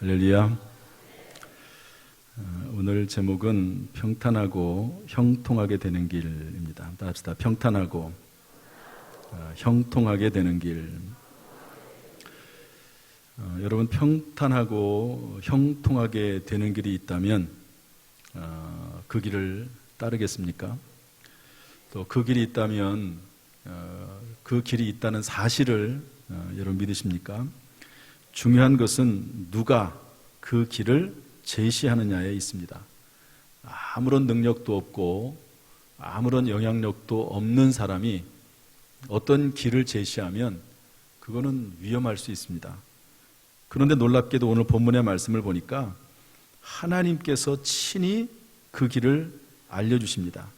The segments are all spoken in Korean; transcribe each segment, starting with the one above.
할렐루야. 어, 오늘 제목은 평탄하고 형통하게 되는 길입니다. 다 합시다. 평탄하고 어, 형통하게 되는 길. 어, 여러분 평탄하고 형통하게 되는 길이 있다면 어, 그 길을 따르겠습니까? 또 그 길이 있다면 어, 그 길이 있다는 사실을 어, 여러분 믿으십니까? 중요한 것은 누가 그 길을 제시하느냐에 있습니다. 아무런 능력도 없고 아무런 영향력도 없는 사람이 어떤 길을 제시하면 그거는 위험할 수 있습니다. 그런데 놀랍게도 오늘 본문의 말씀을 보니까 하나님께서 친히 그 길을 알려주십니다.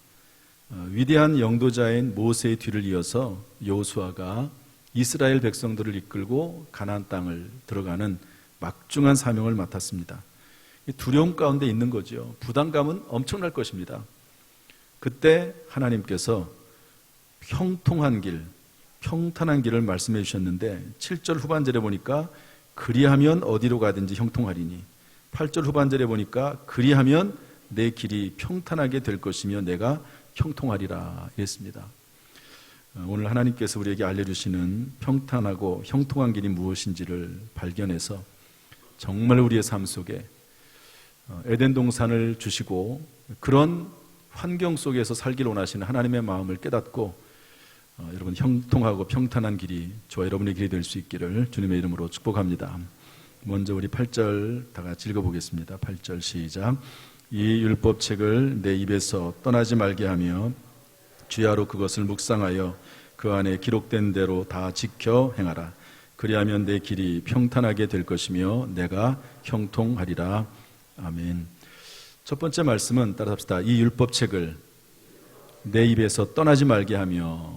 어, 위대한 영도자인 모세의 뒤를 이어서 여호수아가 이스라엘 백성들을 이끌고 가나안 땅을 들어가는 막중한 사명을 맡았습니다. 이 두려움 가운데 있는 거죠. 부담감은 엄청날 것입니다. 그때 하나님께서 형통한 길, 평탄한 길을 말씀해 주셨는데 7절 후반절에 보니까 그리하면 어디로 가든지 형통하리니 8절 후반절에 보니까 그리하면 내 길이 평탄하게 될 것이며 내가 형통하리라 했습니다. 어, 오늘 하나님께서 우리에게 알려주시는 평탄하고 형통한 길이 무엇인지를 발견해서 정말 우리의 삶 속에 어, 에덴 동산을 주시고 그런 환경 속에서 살길 원하시는 하나님의 마음을 깨닫고 어, 여러분 형통하고 평탄한 길이 저와 여러분의 길이 될 수 있기를 주님의 이름으로 축복합니다. 먼저 우리 8절 다 같이 읽어보겠습니다. 8절 시작. 이 율법책을 내 입에서 떠나지 말게 하며 주야로 그것을 묵상하여 그 안에 기록된 대로 다 지켜 행하라. 그리하면 내 길이 평탄하게 될 것이며 내가 형통하리라. 아멘. 첫 번째 말씀은 따라 합시다. 이 율법책을 내 입에서 떠나지 말게 하며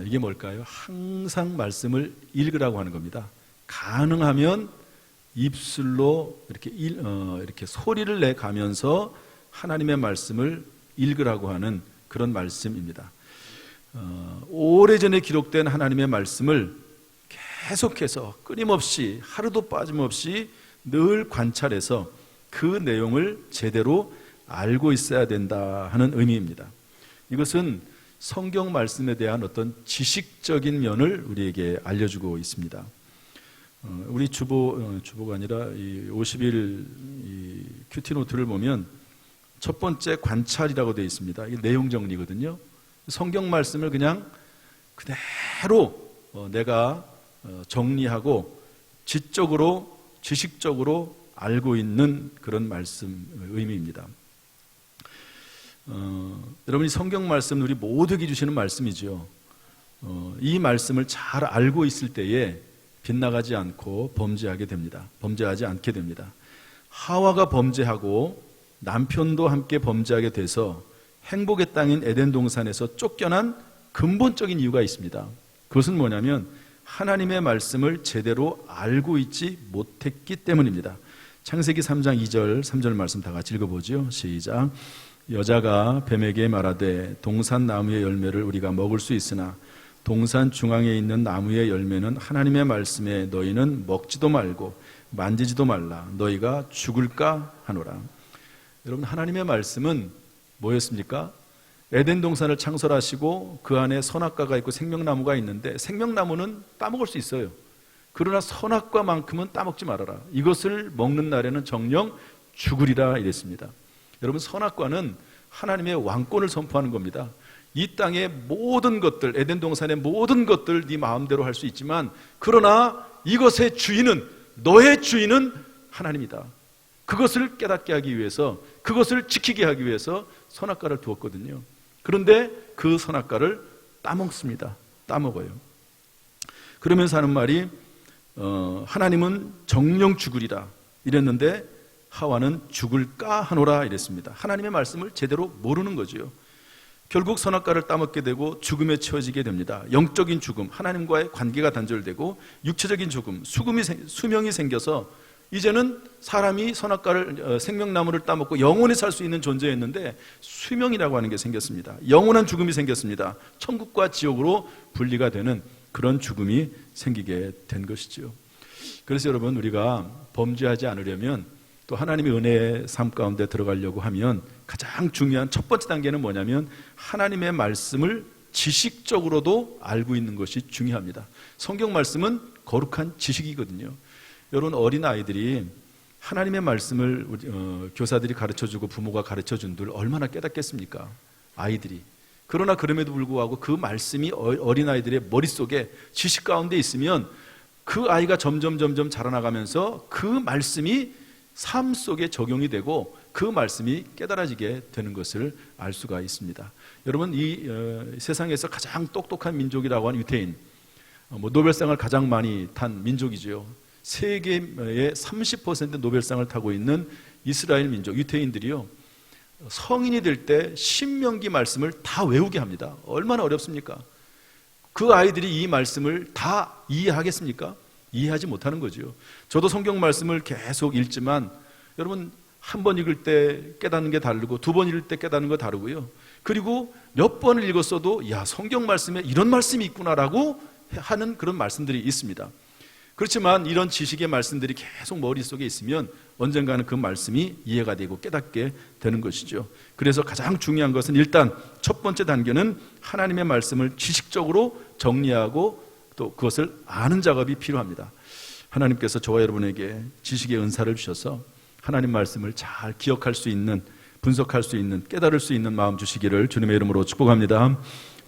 이게 뭘까요? 항상 말씀을 읽으라고 하는 겁니다. 가능하면 입술로 이렇게 일, 어, 이렇게 소리를 내 가면서 하나님의 말씀을 읽으라고 하는 그런 말씀입니다. 어, 오래전에 기록된 하나님의 말씀을 계속해서 끊임없이 하루도 빠짐없이 늘 관찰해서 그 내용을 제대로 알고 있어야 된다 하는 의미입니다. 이것은 성경 말씀에 대한 어떤 지식적인 면을 우리에게 알려주고 있습니다. 어, 우리 주보 어, 주보가 아니라 이 50일 이 큐티 노트를 보면 첫 번째 관찰이라고 되어 있습니다. 이게 내용 정리거든요. 성경 말씀을 그냥 그대로 어, 내가 어, 정리하고 지적으로 지식적으로 알고 있는 그런 말씀 의미입니다. 어, 여러분이 성경 말씀 우리 모두에게 주시는 말씀이죠. 어, 이 말씀을 잘 알고 있을 때에 빗나가지 않고 범죄하게 됩니다. 범죄하지 않게 됩니다. 하와가 범죄하고 남편도 함께 범죄하게 돼서 행복의 땅인 에덴 동산에서 쫓겨난 근본적인 이유가 있습니다. 그것은 뭐냐면 하나님의 말씀을 제대로 알고 있지 못했기 때문입니다. 창세기 3장 2절, 3절 말씀 다 같이 읽어보죠. 시작. 여자가 뱀에게 말하되 동산 나무의 열매를 우리가 먹을 수 있으나 동산 중앙에 있는 나무의 열매는 하나님의 말씀에 너희는 먹지도 말고 만지지도 말라. 너희가 죽을까 하노라. 여러분 하나님의 말씀은 뭐였습니까? 에덴 동산을 창설하시고 그 안에 선악과가 있고 생명나무가 있는데 생명나무는 따먹을 수 있어요. 그러나 선악과만큼은 따먹지 말아라. 이것을 먹는 날에는 정령 죽으리라 이랬습니다. 여러분 선악과는 하나님의 왕권을 선포하는 겁니다. 이 땅의 모든 것들, 에덴 동산의 모든 것들 네 마음대로 할 수 있지만 그러나 이것의 주인은 너의 주인은 하나님이다. 그것을 깨닫게 하기 위해서 그것을 지키게 하기 위해서 선악과를 두었거든요. 그런데 그 선악과를 따먹습니다. 따먹어요. 그러면서 하는 말이 어, 하나님은 정령 죽으리라 이랬는데 하와는 죽을까 하노라 이랬습니다. 하나님의 말씀을 제대로 모르는 거죠. 결국 선악과를 따먹게 되고 죽음에 처지게 됩니다. 영적인 죽음, 하나님과의 관계가 단절되고 육체적인 죽음, 수금이 수명이 생겨서 이제는 사람이 선악과를 어, 생명나무를 따먹고 영원히 살 수 있는 존재였는데 수명이라고 하는 게 생겼습니다. 영원한 죽음이 생겼습니다. 천국과 지옥으로 분리가 되는 그런 죽음이 생기게 된 것이죠. 그래서 여러분 우리가 범죄하지 않으려면 또 하나님의 은혜의 삶 가운데 들어가려고 하면 가장 중요한 첫 번째 단계는 뭐냐면 하나님의 말씀을 지식적으로도 알고 있는 것이 중요합니다. 성경 말씀은 거룩한 지식이거든요. 여러분 어린 아이들이 하나님의 말씀을 어, 교사들이 가르쳐 주고 부모가 가르쳐 준들 얼마나 깨닫겠습니까? 아이들이. 그러나 그럼에도 불구하고 그 말씀이 어린 아이들의 머릿속에 지식 가운데 있으면 그 아이가 점점 점점 자라나가면서 그 말씀이 삶 속에 적용이 되고 그 말씀이 깨달아지게 되는 것을 알 수가 있습니다. 여러분 이 어, 세상에서 가장 똑똑한 민족이라고 하는 유태인, 어, 뭐 노벨상을 가장 많이 탄 민족이지요. 세계의 30% 노벨상을 타고 있는 이스라엘 민족 유태인들이요. 성인이 될 때 신명기 말씀을 다 외우게 합니다. 얼마나 어렵습니까? 그 아이들이 이 말씀을 다 이해하겠습니까? 이해하지 못하는 거죠. 저도 성경 말씀을 계속 읽지만 여러분 한 번 읽을 때 깨닫는 게 다르고 두 번 읽을 때 깨닫는 거 다르고요. 그리고 몇 번을 읽었어도 야 성경 말씀에 이런 말씀이 있구나라고 하는 그런 말씀들이 있습니다. 그렇지만 이런 지식의 말씀들이 계속 머릿속에 있으면 언젠가는 그 말씀이 이해가 되고 깨닫게 되는 것이죠. 그래서 가장 중요한 것은 일단 첫 번째 단계는 하나님의 말씀을 지식적으로 정리하고 또 그것을 아는 작업이 필요합니다. 하나님께서 저와 여러분에게 지식의 은사를 주셔서 하나님 말씀을 잘 기억할 수 있는 분석할 수 있는 깨달을 수 있는 마음 주시기를 주님의 이름으로 축복합니다.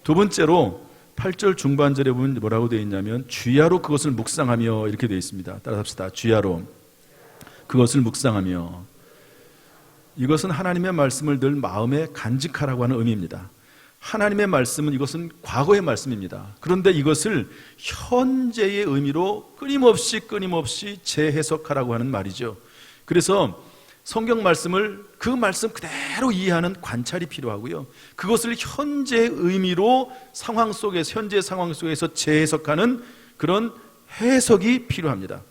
두 번째로 8절 중반절에 보면 뭐라고 되어 있냐면 주야로 그것을 묵상하며 이렇게 되어 있습니다. 따라 합시다. 주야로 그것을 묵상하며 이것은 하나님의 말씀을 늘 마음에 간직하라고 하는 의미입니다. 하나님의 말씀은 이것은 과거의 말씀입니다. 그런데 이것을 현재의 의미로 끊임없이 끊임없이 재해석하라고 하는 말이죠. 그래서 성경 말씀을 그 말씀 그대로 이해하는 관찰이 필요하고요. 그것을 현재 의미로 상황 속에서 현재 상황 속에서 재해석하는 그런 해석이 필요합니다.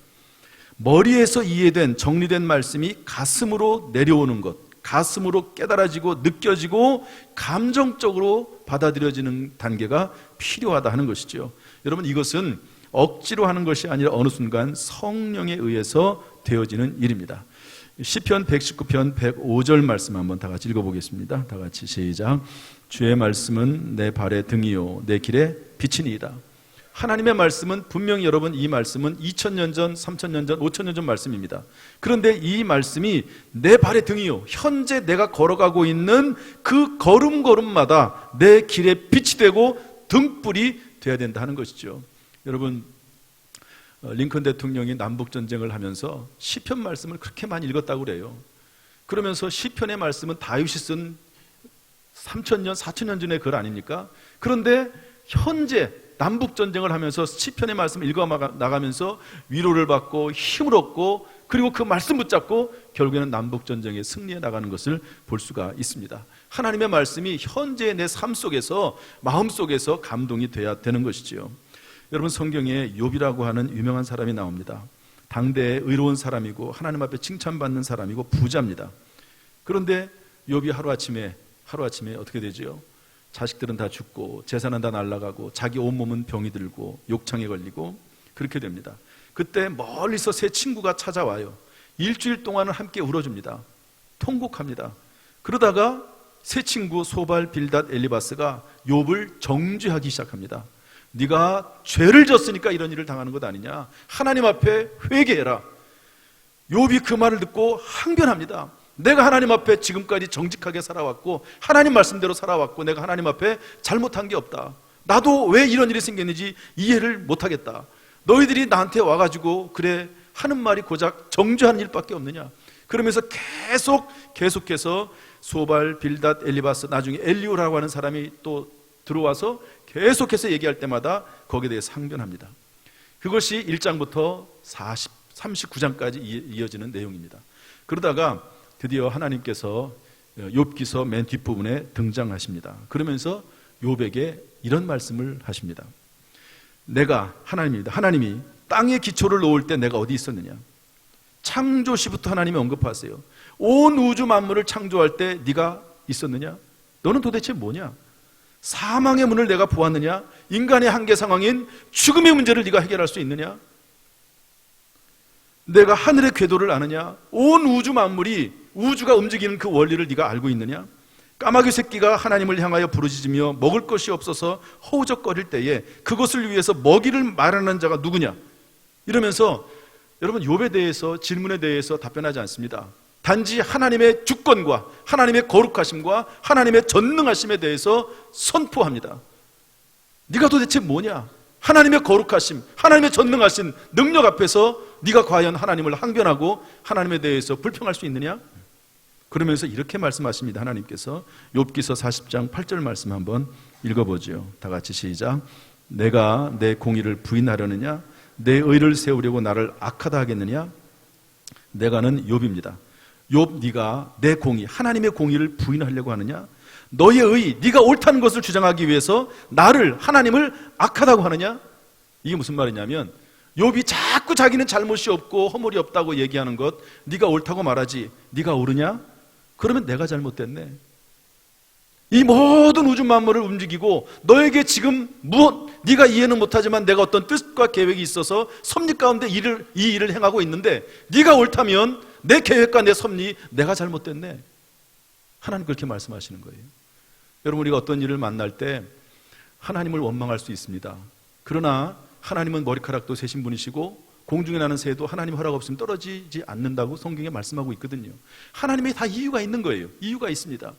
머리에서 이해된 정리된 말씀이 가슴으로 내려오는 것, 가슴으로 깨달아지고 느껴지고 감정적으로 받아들여지는 단계가 필요하다 하는 것이죠. 여러분 이것은 억지로 하는 것이 아니라 어느 순간 성령에 의해서 되어지는 일입니다. 시편 119편 105절 말씀 한번 다 같이 읽어보겠습니다. 다 같이 시작. 주의 말씀은 내 발의 등이요 내 길의 빛이니이다. 하나님의 말씀은 분명히 여러분 이 말씀은 2000년 전, 3000년 전, 5000년 전 말씀입니다. 그런데 이 말씀이 내 발의 등이요. 현재 내가 걸어가고 있는 그 걸음걸음마다 내 길에 빛이 되고 등불이 되어야 된다 하는 것이죠. 여러분 어, 링컨 대통령이 남북 전쟁을 하면서 시편 말씀을 그렇게 많이 읽었다고 그래요. 그러면서 시편의 말씀은 다윗이 쓴 3천년, 4천년 전의 글 아닙니까? 그런데 현재 남북 전쟁을 하면서 시편의 말씀을 읽어 나가면서 위로를 받고 힘을 얻고 그리고 그 말씀 붙잡고 결국에는 남북 전쟁에 승리해 나가는 것을 볼 수가 있습니다. 하나님의 말씀이 현재의 내삶 속에서 마음 속에서 감동이 돼야 되는 것이지요. 여러분 성경에 욥이라고 하는 유명한 사람이 나옵니다. 당대의 의로운 사람이고 하나님 앞에 칭찬받는 사람이고 부자입니다. 그런데 욥이 하루아침에 하루아침에 어떻게 되지요? 자식들은 다 죽고 재산은 다 날아가고 자기 온몸은 병이 들고 욕창에 걸리고 그렇게 됩니다. 그때 멀리서 새 친구가 찾아와요. 일주일 동안은 함께 울어줍니다. 통곡합니다. 그러다가 새 친구 소발 빌닷 엘리바스가 욥을 정죄하기 시작합니다. 네가 죄를 졌으니까 이런 일을 당하는 것 아니냐? 하나님 앞에 회개해라. 욥이 그 말을 듣고 항변합니다. 내가 하나님 앞에 지금까지 정직하게 살아왔고 하나님 말씀대로 살아왔고 내가 하나님 앞에 잘못한 게 없다. 나도 왜 이런 일이 생겼는지 이해를 못하겠다. 너희들이 나한테 와가지고 그래 하는 말이 고작 정죄하는 일밖에 없느냐. 그러면서 계속 계속해서 소발, 빌닷, 엘리바스 나중에 엘리오라고 하는 사람이 또 들어와서 계속해서 얘기할 때마다 거기에 대해 상변합니다. 그것이 1장부터 40, 39장까지 이어지는 내용입니다. 그러다가 드디어 하나님께서 욥기서 맨 뒷부분에 등장하십니다. 그러면서 욥에게 이런 말씀을 하십니다. 내가 하나님입니다. 하나님이 땅의 기초를 놓을 때 내가 어디 있었느냐? 창조시부터 하나님이 언급하세요. 온 우주 만물을 창조할 때 네가 있었느냐? 너는 도대체 뭐냐? 사망의 문을 내가 보았느냐? 인간의 한계 상황인 죽음의 문제를 네가 해결할 수 있느냐? 내가 하늘의 궤도를 아느냐? 온 우주 만물이 우주가 움직이는 그 원리를 네가 알고 있느냐? 까마귀 새끼가 하나님을 향하여 부르짖으며 먹을 것이 없어서 허우적거릴 때에 그것을 위해서 먹이를 마련하는 자가 누구냐? 이러면서 여러분 욥에 대해서 질문에 대해서 답변하지 않습니다. 단지 하나님의 주권과 하나님의 거룩하심과 하나님의 전능하심에 대해서 선포합니다. 네가 도대체 뭐냐? 하나님의 거룩하심, 하나님의 전능하신 능력 앞에서 네가 과연 하나님을 항변하고 하나님에 대해서 불평할 수 있느냐? 그러면서 이렇게 말씀하십니다. 하나님께서 욥기서 40장 8절 말씀 한번 읽어보죠. 다 같이 시작. 내가 내 공의를 부인하려느냐? 내 의를 세우려고 나를 악하다 하겠느냐? 내가는 욥입니다. 욥 네가 내 공의, 하나님의 공의를 부인하려고 하느냐? 너의 의, 네가 옳다는 것을 주장하기 위해서 나를 하나님을 악하다고 하느냐? 이게 무슨 말이냐면 욥이 자꾸 자기는 잘못이 없고 허물이 없다고 얘기하는 것 네가 옳다고 말하지 네가 옳으냐? 그러면 내가 잘못됐네. 이 모든 우주 만물을 움직이고 너에게 지금 무엇 네가 이해는 못하지만 내가 어떤 뜻과 계획이 있어서 섭리 가운데 일을 이 일을 행하고 있는데 네가 옳다면 내 계획과 내 섭리 내가 잘못됐네. 하나님 그렇게 말씀하시는 거예요. 여러분 우리가 어떤 일을 만날 때 하나님을 원망할 수 있습니다. 그러나 하나님은 머리카락도 세신 분이시고 공중에 나는 새도 하나님 허락 없으면 떨어지지 않는다고 성경에 말씀하고 있거든요. 하나님이 다 이유가 있는 거예요. 이유가 있습니다.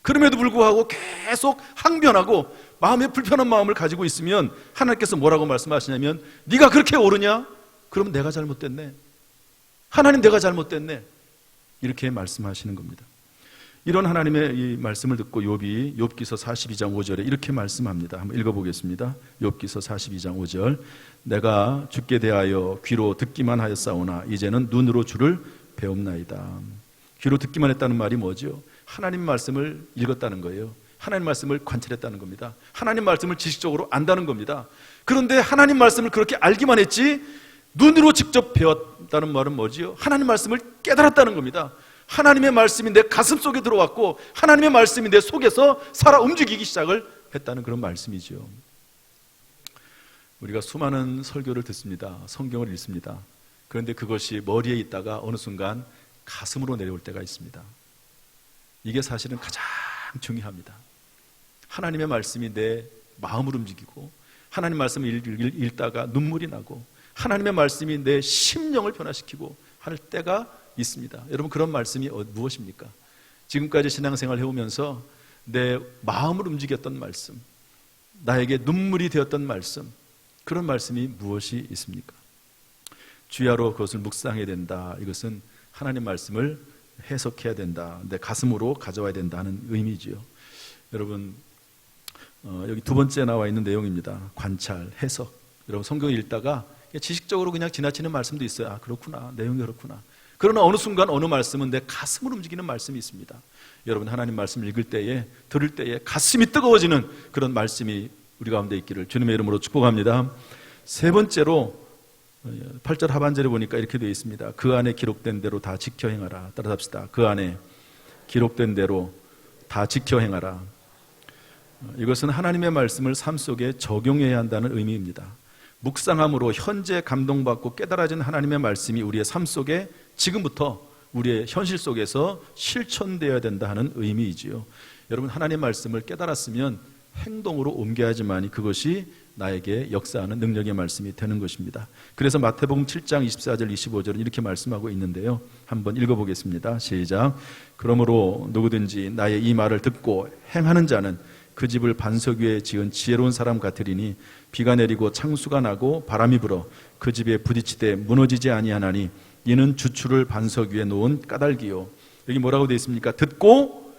그럼에도 불구하고 계속 항변하고 마음에 불편한 마음을 가지고 있으면 하나님께서 뭐라고 말씀하시냐면 네가 그렇게 옳으냐? 그럼 내가 잘못됐네. 하나님 내가 잘못됐네. 이렇게 말씀하시는 겁니다. 이런 하나님의 이 말씀을 듣고 욥이 욥기서 42장 5절에 이렇게 말씀합니다. 한번 읽어 보겠습니다. 욥기서 42장 5절 내가 주께 대하여 귀로 듣기만 하였사오나 이제는 눈으로 주를 배움나이다. 귀로 듣기만 했다는 말이 뭐죠? 하나님 말씀을 읽었다는 거예요. 하나님 말씀을 관찰했다는 겁니다. 하나님 말씀을 지식적으로 안다는 겁니다. 그런데 하나님 말씀을 그렇게 알기만 했지 눈으로 직접 배웠다는 말은 뭐지요? 하나님 말씀을 깨달았다는 겁니다. 하나님의 말씀이 내 가슴 속에 들어왔고 하나님의 말씀이 내 속에서 살아 움직이기 시작을 했다는 그런 말씀이죠. 우리가 수많은 설교를 듣습니다. 성경을 읽습니다. 그런데 그것이 머리에 있다가 어느 순간 가슴으로 내려올 때가 있습니다. 이게 사실은 가장 중요합니다. 하나님의 말씀이 내 마음을 움직이고 하나님 말씀을 읽, 읽다가 눈물이 나고 하나님의 말씀이 내 심령을 변화시키고 할 때가 있습니다. 여러분 그런 말씀이 어, 무엇입니까? 지금까지 신앙생활 해오면서 내 마음을 움직였던 말씀, 나에게 눈물이 되었던 말씀, 그런 말씀이 무엇이 있습니까? 주야로 그것을 묵상해야 된다. 이것은 하나님 말씀을 해석해야 된다. 내 가슴으로 가져와야 된다는 의미지요. 여러분 어, 여기 두 번째 나와 있는 내용입니다. 관찰, 해석. 여러분 성경 읽다가 지식적으로 그냥 지나치는 말씀도 있어요. 아 그렇구나, 내용이 그렇구나. 그러나 어느 순간 어느 말씀은 내 가슴을 움직이는 말씀이 있습니다. 여러분 하나님 말씀을 읽을 때에 들을 때에 가슴이 뜨거워지는 그런 말씀이 우리 가운데 있기를 주님의 이름으로 축복합니다. 세 번째로 8절 하반절에 보니까 이렇게 되어 있습니다. 그 안에 기록된 대로 다 지켜 행하라. 따라 합시다. 그 안에 기록된 대로 다 지켜 행하라. 이것은 하나님의 말씀을 삶 속에 적용해야 한다는 의미입니다. 묵상함으로 현재 감동받고 깨달아진 하나님의 말씀이 우리의 삶 속에 지금부터 우리의 현실 속에서 실천되어야 된다 하는 의미이지요. 여러분 하나님 말씀을 깨달았으면 행동으로 옮겨야지만이 그것이 나에게 역사하는 능력의 말씀이 되는 것입니다. 그래서 마태복음 7장 24절 25절은 이렇게 말씀하고 있는데요. 한번 읽어보겠습니다. 시작. 그러므로 누구든지 나의 이 말을 듣고 행하는 자는 그 집을 반석 위에 지은 지혜로운 사람 같으리니 비가 내리고 창수가 나고 바람이 불어 그 집에 부딪히되 무너지지 아니하나니 이는 주추를 반석 위에 놓은 까닭이요. 여기 뭐라고 되어 있습니까? 듣고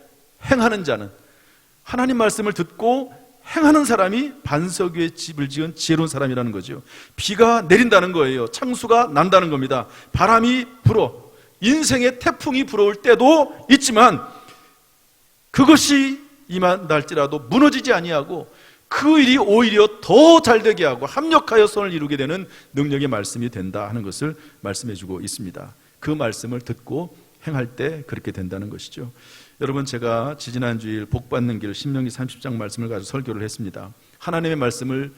행하는 자는 하나님 말씀을 듣고 행하는 사람이 반석 위에 집을 지은 지혜로운 사람이라는 거죠. 비가 내린다는 거예요. 창수가 난다는 겁니다. 바람이 불어. 인생의 태풍이 불어올 때도 있지만 그것이 임한날지라도 무너지지 아니하고 그 일이 오히려 더 잘되게 하고 합력하여 선을 이루게 되는 능력의 말씀이 된다 하는 것을 말씀해 주고 있습니다. 그 말씀을 듣고 행할 때 그렇게 된다는 것이죠. 여러분 제가 지지난 주일 복 받는 길 신명기 30장 말씀을 가지고 설교를 했습니다. 하나님의 말씀을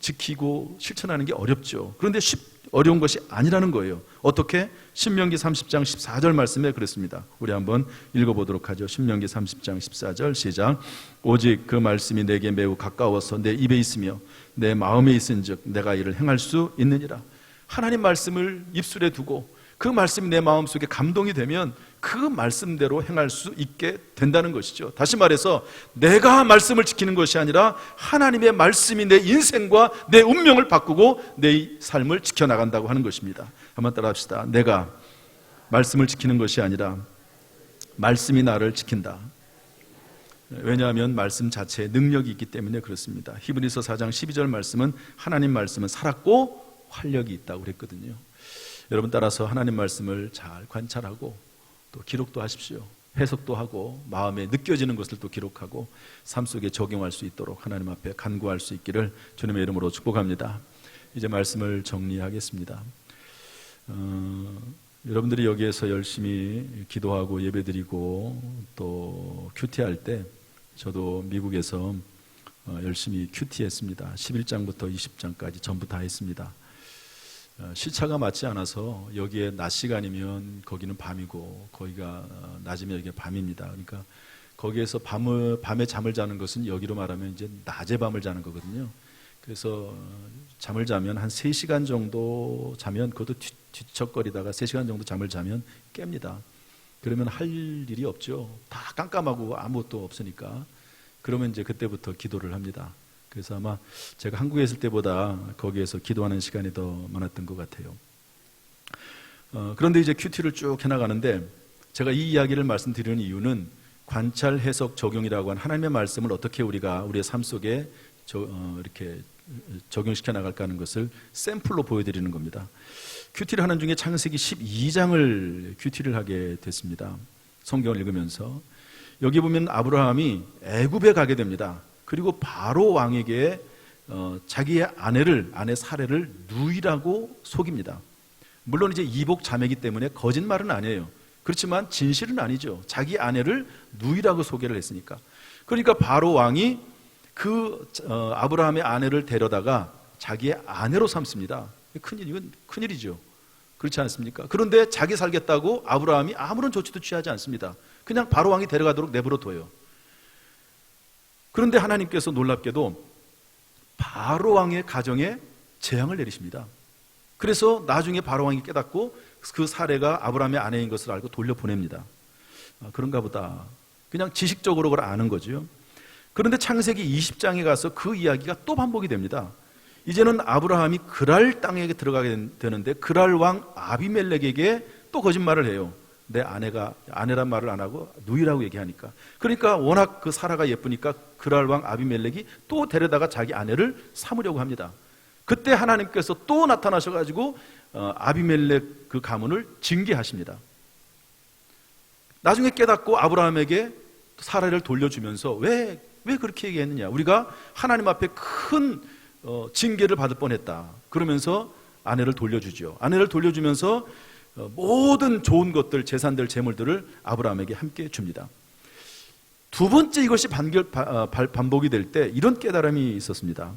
지키고 실천하는 게 어렵죠. 그런데 쉽, 어려운 것이 아니라는 거예요. 어떻게? 신명기 30장 14절 말씀에 그랬습니다. 우리 한번 읽어보도록 하죠. 신명기 30장 14절 시작. 오직 그 말씀이 내게 매우 가까워서 내 입에 있으며 내 마음에 있은 즉 내가 이를 행할 수 있느니라. 하나님 말씀을 입술에 두고 그 말씀이 내 마음속에 감동이 되면 그 말씀대로 행할 수 있게 된다는 것이죠. 다시 말해서 내가 말씀을 지키는 것이 아니라 하나님의 말씀이 내 인생과 내 운명을 바꾸고 내 삶을 지켜나간다고 하는 것입니다. 한번 따라 합시다. 내가 말씀을 지키는 것이 아니라 말씀이 나를 지킨다. 왜냐하면 말씀 자체에 능력이 있기 때문에 그렇습니다. 히브리서 4장 12절 말씀은 하나님 말씀은 살았고 활력이 있다고 그랬거든요. 여러분 따라서 하나님 말씀을 잘 관찰하고 또 기록도 하십시오. 해석도 하고 마음에 느껴지는 것을 또 기록하고 삶 속에 적용할 수 있도록 하나님 앞에 간구할 수 있기를 주님의 이름으로 축복합니다. 이제 말씀을 정리하겠습니다. 어, 여러분들이 여기에서 열심히 기도하고 예배드리고 또 큐티할 때 저도 미국에서 어, 열심히 큐티했습니다. 11장부터 20장까지 전부 다 했습니다. 어, 시차가 맞지 않아서 여기에 낮 시간이면 거기는 밤이고 거기가 어, 낮이면 여기가 밤입니다. 그러니까 거기에서 밤을 밤에 잠을 자는 것은 여기로 말하면 이제 낮에 밤을 자는 거거든요. 그래서 어, 잠을 자면 한 3시간 정도 자면 그것도 뒤, 뒤척거리다가 3시간 정도 잠을 자면 깹니다. 그러면 할 일이 없죠. 다 깜깜하고 아무것도 없으니까. 그러면 이제 그때부터 기도를 합니다. 그래서 아마 제가 한국에 있을 때보다 거기에서 기도하는 시간이 더 많았던 것 같아요. 어, 그런데 이제 큐티를 쭉 해나가는데 제가 이 이야기를 말씀드리는 이유는 관찰, 해석, 적용이라고 한 하나님의 말씀을 어떻게 우리가 우리의 삶 속에 저, 어, 이렇게 적용시켜 나갈까 하는 것을 샘플로 보여드리는 겁니다. 큐티를 하는 중에 창세기 12장을 큐티를 하게 됐습니다. 성경을 읽으면서 여기 보면 아브라함이 애굽에 가게 됩니다. 그리고 바로 왕에게 어, 자기의 아내를 아내 사례를 누이라고 속입니다. 물론 이제 이복 자매기 때문에 거짓말은 아니에요. 그렇지만 진실은 아니죠. 자기 아내를 누이라고 소개를 했으니까. 그러니까 바로 왕이 그 어, 아브라함의 아내를 데려다가 자기의 아내로 삼습니다. 큰일 이건 큰일이죠. 그렇지 않습니까? 그런데 자기 살겠다고 아브라함이 아무런 조치도 취하지 않습니다. 그냥 바로 왕이 데려가도록 내버려 둬요. 그런데 하나님께서 놀랍게도 바로 왕의 가정에 재앙을 내리십니다. 그래서 나중에 바로 왕이 깨닫고 그 사례가 아브라함의 아내인 것을 알고 돌려보냅니다. 아, 그런가 보다. 그냥 지식적으로 그걸 아는 거죠. 그런데 창세기 20장에 가서 그 이야기가 또 반복이 됩니다. 이제는 아브라함이 그랄 땅에 들어가게 되는데 그랄 왕 아비멜렉에게 또 거짓말을 해요. 내 아내가 아내란 말을 안 하고 누이라고 얘기하니까. 그러니까 워낙 그 사라가 예쁘니까 그랄 왕 아비멜렉이 또 데려다가 자기 아내를 삼으려고 합니다. 그때 하나님께서 또 나타나셔 가지고 어, 아비멜렉 그 가문을 징계하십니다. 나중에 깨닫고 아브라함에게 사라를 돌려주면서 왜, 왜 그렇게 얘기했느냐. 우리가 하나님 앞에 큰 어, 징계를 받을 뻔했다. 그러면서 아내를 돌려주죠. 아내를 돌려주면서 어, 모든 좋은 것들, 재산들, 재물들을 아브라함에게 함께 줍니다. 두 번째 이것이 반결, 어, 반복이 될 때 이런 깨달음이 있었습니다.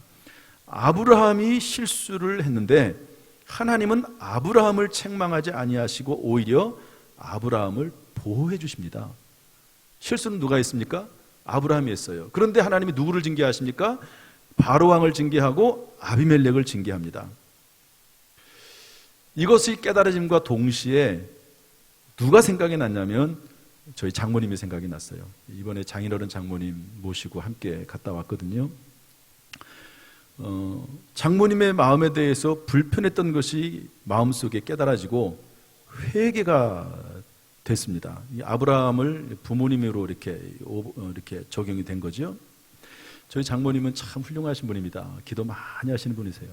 아브라함이 실수를 했는데 하나님은 아브라함을 책망하지 아니하시고 오히려 아브라함을 보호해 주십니다. 실수는 누가 했습니까? 아브라함이 했어요. 그런데 하나님이 누구를 징계하십니까? 바로 왕을 징계하고 아비멜렉을 징계합니다. 이것이 깨달아짐과 동시에 누가 생각이 났냐면 저희 장모님이 생각이 났어요. 이번에 장인어른 장모님 모시고 함께 갔다 왔거든요. 어, 장모님의 마음에 대해서 불편했던 것이 마음속에 깨달아지고 회개가 됐습니다. 아브라함을 부모님으로 이렇게 어, 이렇게 적용이 된 거죠. 저희 장모님은 참 훌륭하신 분입니다. 기도 많이 하시는 분이세요.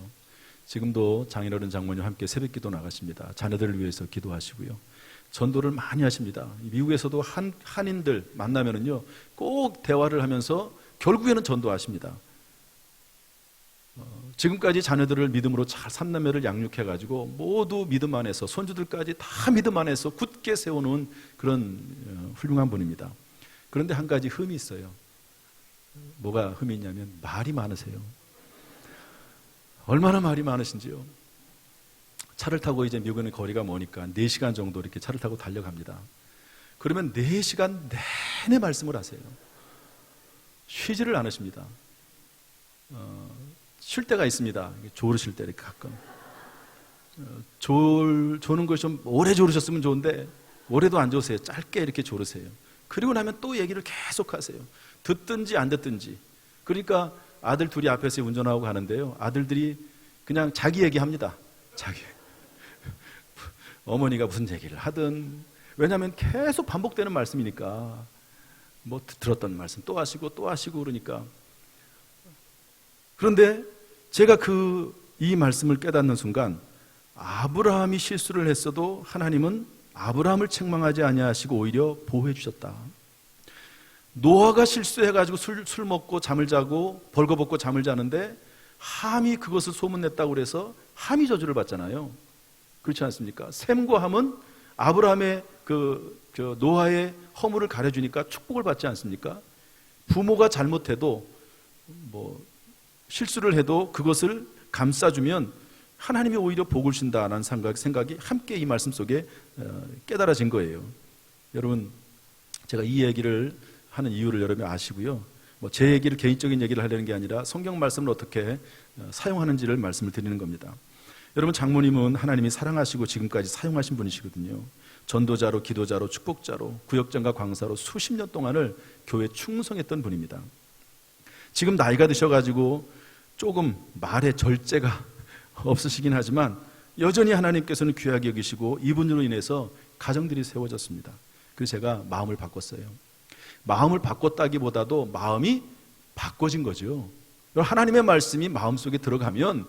지금도 장인어른 장모님 함께 새벽 기도 나가십니다. 자녀들을 위해서 기도하시고요. 전도를 많이 하십니다. 미국에서도 한, 한인들 만나면은요, 꼭 대화를 하면서 결국에는 전도하십니다. 어, 지금까지 자녀들을 믿음으로 잘 삼남매를 양육해 가지고 모두 믿음 안에서 손주들까지 다 믿음 안에서 굳게 세워놓은 그런 어, 훌륭한 분입니다. 그런데 한 가지 흠이 있어요. 뭐가 흠이 있냐면 말이 많으세요. 얼마나 말이 많으신지요. 차를 타고 이제 미국은 거리가 머니까 4시간 정도 이렇게 차를 타고 달려갑니다. 그러면 4시간 내내 말씀을 하세요. 쉬지를 않으십니다. 어, 쉴 때가 있습니다. 조르실 때 이렇게 가끔. 어, 졸, 조는 것이 좀 오래 조르셨으면 좋은데 오래도 안 조세요. 짧게 이렇게 조르세요. 그리고 나면 또 얘기를 계속 하세요. 듣든지 안 듣든지. 그러니까 아들 둘이 앞에서 운전하고 가는데요. 아들들이 그냥 자기 얘기합니다. 자기. 어머니가 무슨 얘기를 하든 왜냐하면 계속 반복되는 말씀이니까 뭐 들었던 말씀 또 하시고 또 하시고 그러니까 그런데 제가 그 이 말씀을 깨닫는 순간 아브라함이 실수를 했어도 하나님은 아브라함을 책망하지 아니하시고 오히려 보호해 주셨다. 노아가 실수해가지고 술, 술 먹고 잠을 자고 벌거벗고 잠을 자는데 함이 그것을 소문냈다고 그래서 함이 저주를 받잖아요. 그렇지 않습니까? 샘과 함은 아브라함의 그, 저 노아의 허물을 가려주니까 축복을 받지 않습니까? 부모가 잘못해도 뭐 실수를 해도 그것을 감싸주면 하나님이 오히려 복을 준다라는 생각, 생각이 함께 이 말씀 속에 어, 깨달아진 거예요. 여러분, 제가 이 얘기를 하는 이유를 여러분이 아시고요. 뭐 제 얘기를 개인적인 얘기를 하려는 게 아니라 성경 말씀을 어떻게 어, 사용하는지를 말씀을 드리는 겁니다. 여러분 장모님은 하나님이 사랑하시고 지금까지 사용하신 분이시거든요. 전도자로, 기도자로, 축복자로, 구역장과 광사로 수십 년 동안을 교회 충성했던 분입니다. 지금 나이가 드셔 가지고 조금 말의 절제가 없으시긴 하지만 여전히 하나님께서는 귀하게 여기시고 이분으로 인해서 가정들이 세워졌습니다. 그래서 제가 마음을 바꿨어요. 마음을 바꿨다기보다도 마음이 바꿔진 거죠. 하나님의 말씀이 마음속에 들어가면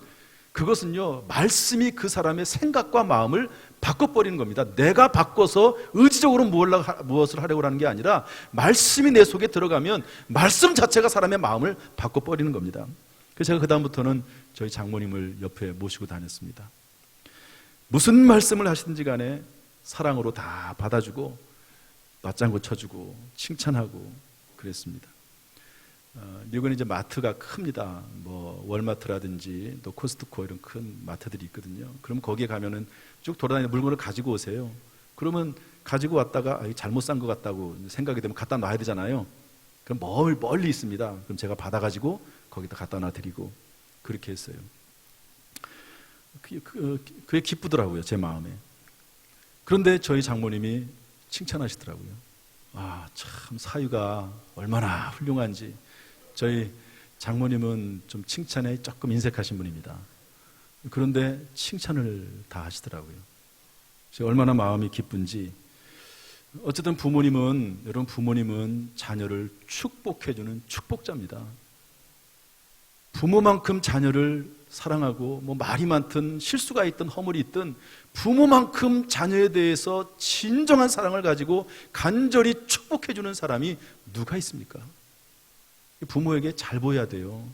그것은요, 말씀이 그 사람의 생각과 마음을 바꿔버리는 겁니다. 내가 바꿔서 의지적으로 무엇을 하려고 하는 게 아니라 말씀이 내 속에 들어가면 말씀 자체가 사람의 마음을 바꿔버리는 겁니다. 그래서 제가 그다음부터는 저희 장모님을 옆에 모시고 다녔습니다. 무슨 말씀을 하시든지 간에 사랑으로 다 받아주고 맞장구 쳐주고 칭찬하고 그랬습니다. 어, 미국은 이제 마트가 큽니다. 뭐 월마트라든지 또 코스트코 이런 큰 마트들이 있거든요. 그럼 거기에 가면은 쭉 돌아다니는 물건을 가지고 오세요. 그러면 가지고 왔다가 아, 잘못 산 것 같다고 생각이 되면 갖다 놔야 되잖아요. 그럼 멀 멀리 있습니다. 그럼 제가 받아가지고 거기다 갖다 놔드리고 그렇게 했어요. 그, 그, 그게 기쁘더라고요 제 마음에. 그런데 저희 장모님이 칭찬하시더라고요. 아, 참 사유가 얼마나 훌륭한지. 저희 장모님은 좀 칭찬에 조금 인색하신 분입니다. 그런데 칭찬을 다 하시더라고요. 얼마나 마음이 기쁜지. 어쨌든 부모님은, 여러분 부모님은 자녀를 축복해주는 축복자입니다. 부모만큼 자녀를 사랑하고 뭐 말이 많든 실수가 있든 허물이 있든 부모만큼 자녀에 대해서 진정한 사랑을 가지고 간절히 축복해 주는 사람이 누가 있습니까? 부모에게 잘 보여야 돼요.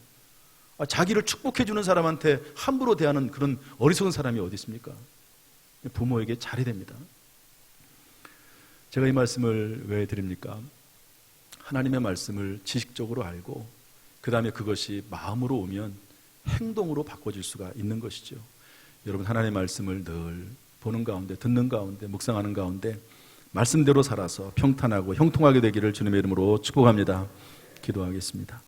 아, 자기를 축복해 주는 사람한테 함부로 대하는 그런 어리석은 사람이 어디 있습니까? 부모에게 잘해야 됩니다. 제가 이 말씀을 왜 드립니까? 하나님의 말씀을 지식적으로 알고 그 다음에 그것이 마음으로 오면 행동으로 바꿔질 수가 있는 것이죠. 여러분 하나님의 말씀을 늘 보는 가운데 듣는 가운데 묵상하는 가운데 말씀대로 살아서 평탄하고 형통하게 되기를 주님의 이름으로 축복합니다. 기도하겠습니다.